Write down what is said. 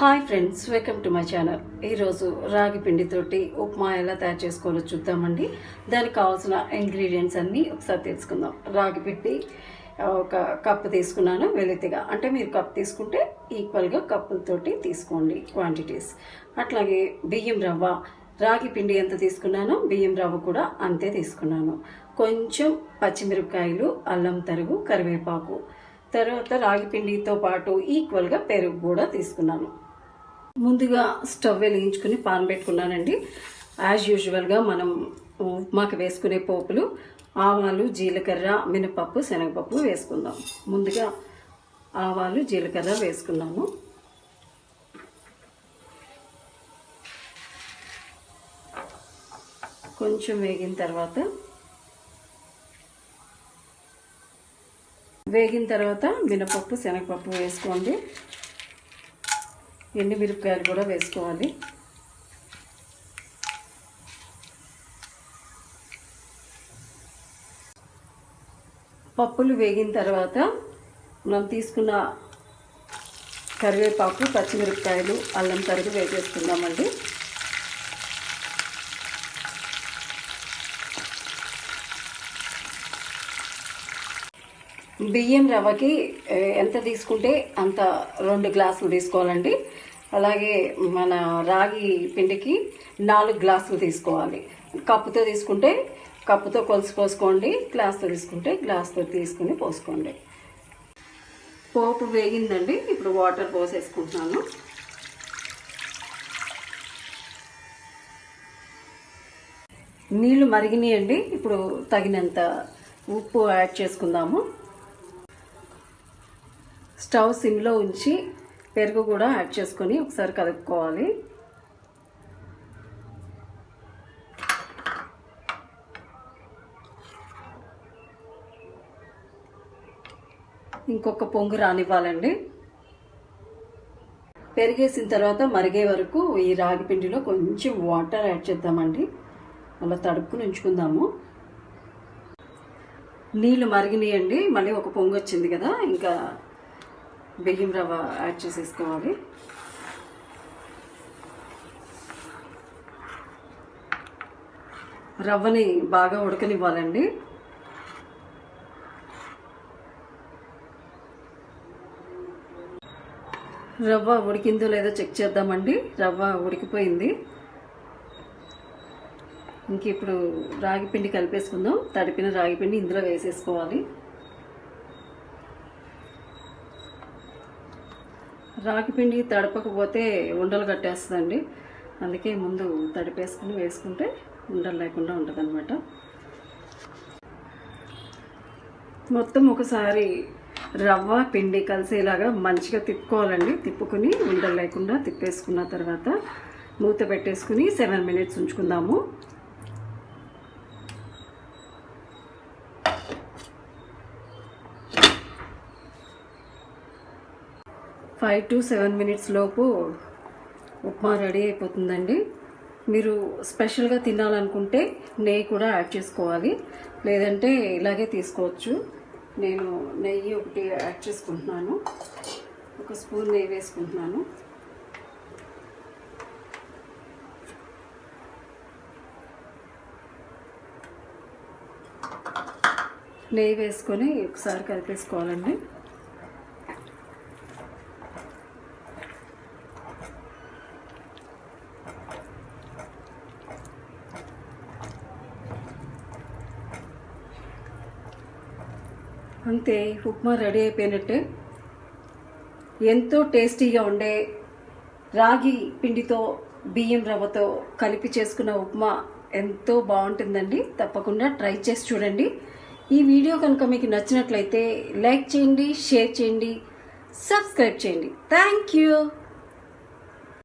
Hi friends welcome to my channel. ఈరోజు రాగి పిండితోటి ఉప్మా ఎలా తయారు చేసుకోవాలో చూద్దామండి. దానికి కావాల్సిన ఇంగ్రీడియంట్స్ అన్నీ ఒకసారి తెలుసుకుందాం. రాగి పిండి ఒక కప్పు తీసుకున్నాను వెలితిగా అంటే మీరు కప్ తీసుకుంటే ఈక్వల్గా కప్పులతోటి తీసుకోండి క్వాంటిటీస్ అట్లాగే బియ్యం రవ్వ. రాగి పిండి ఎంత తీసుకున్నానో బియ్యం రవ్వ కూడా అంతే తీసుకున్నాను. కొంచెం పచ్చిమిరపకాయలు అల్లం తరుగు కరివేపాకు. తర్వాత రాగి పిండితో పాటు ఈక్వల్గా పెరుగు కూడా తీసుకున్నాను. ముందుగా స్టవ్ వెలిగించుకుని పాన్ పెట్టుకున్నానండి. యాజ్ యూజువల్గా మనం ఉప్మాకి వేసుకునే పోపులు ఆవాలు జీలకర్ర మినపప్పు శనగపప్పు వేసుకుందాం. ముందుగా ఆవాలు జీలకర్ర వేసుకున్నాము. కొంచెం వేగిన తర్వాత వేగిన తర్వాత మినపప్పు శనగపప్పు వేసుకోండి. ఎండు మిరపకాయలు కూడా వేసుకోవాలి. పప్పులు వేగిన తర్వాత మనం తీసుకున్న కరివేపాకు పచ్చిమిరపకాయలు అల్లం తరుగు వేసేసుకుందామండి. బియ్యం రవ్వకి ఎంత తీసుకుంటే అంత రెండు గ్లాసులు తీసుకోవాలండి. అలాగే మన రాగి పిండికి నాలుగు గ్లాసులు తీసుకోవాలి. కప్పుతో తీసుకుంటే కప్పుతో కొలుసు పోసుకోండి గ్లాస్తో తీసుకుంటే గ్లాస్తో తీసుకుని పోసుకోండి. పోపు వేగిందండి ఇప్పుడు వాటర్ పోసేసుకుంటున్నాను. నీళ్ళు మరిగినాయండి ఇప్పుడు తగినంత ఉప్పు యాడ్ చేసుకుందాము. స్టవ్ సిమ్లో ఉంచి పెరుగు కూడా యాడ్ చేసుకొని ఒకసారి కలుపుకోవాలి. ఇంకొక పొంగు రానివ్వాలండి. పెరిగేసిన తర్వాత మరిగే వరకు ఈ రాగి పిండిలో కొంచెం వాటర్ యాడ్ చేద్దామండి. అలా తడుపుకుని ఉంచుకుందాము. నీళ్ళు మరిగినాయండి. మళ్ళీ ఒక పొంగు వచ్చింది కదా ఇంకా బియ్యం రవ్వ యాడ్ చేసేసుకోవాలి. రవ్వని బాగా ఉడకనివ్వాలండి. రవ్వ ఉడికిందో లేదో చెక్ చేద్దామండి. రవ్వ ఉడికిపోయింది. ఇంక ఇప్పుడు రాగి పిండి కలిపేసుకుందాం. తడిపిన రాగి పిండి ఇందులో వేసేసుకోవాలి. రాగి పిండి తడపకపోతే ఉండలు కట్టేస్తుందండి. అందుకే ముందు తడిపేసుకుని వేసుకుంటే ఉండలు లేకుండా ఉంటుంది మొత్తం ఒకసారి రవ్వ పిండి కలిసేలాగా మంచిగా తిప్పుకోవాలండి. తిప్పుకుని ఉండలు లేకుండా తిప్పేసుకున్న తర్వాత మూత పెట్టేసుకుని సెవెన్ మినిట్స్ ఉంచుకుందాము. ఫైవ్ టు సెవెన్ మినిట్స్ లోపు ఉప్మా రెడీ అయిపోతుందండి. మీరు స్పెషల్గా తినాలనుకుంటే నెయ్యి కూడా యాడ్ చేసుకోవాలి. లేదంటే ఇలాగే తీసుకోవచ్చు. నేను నెయ్యి ఒకటి యాడ్ చేసుకుంటున్నాను. ఒక స్పూన్ నెయ్యి వేసుకుంటున్నాను. నెయ్యి వేసుకొని ఒకసారి కలిపేసుకోవాలండి. అంతే ఉప్మా రెడీ అయిపోయినట్టు. ఎంతో టేస్టీగా ఉండే రాగి పిండితో బియ్యం రవ్వతో కలిపి చేసుకున్న ఉప్మా ఎంతో బాగుంటుందండి. తప్పకుండా ట్రై చేసి చూడండి. ఈ వీడియో కనుక మీకు నచ్చినట్లయితే లైక్ చేయండి షేర్ చేయండి సబ్స్క్రైబ్ చేయండి. Thank you.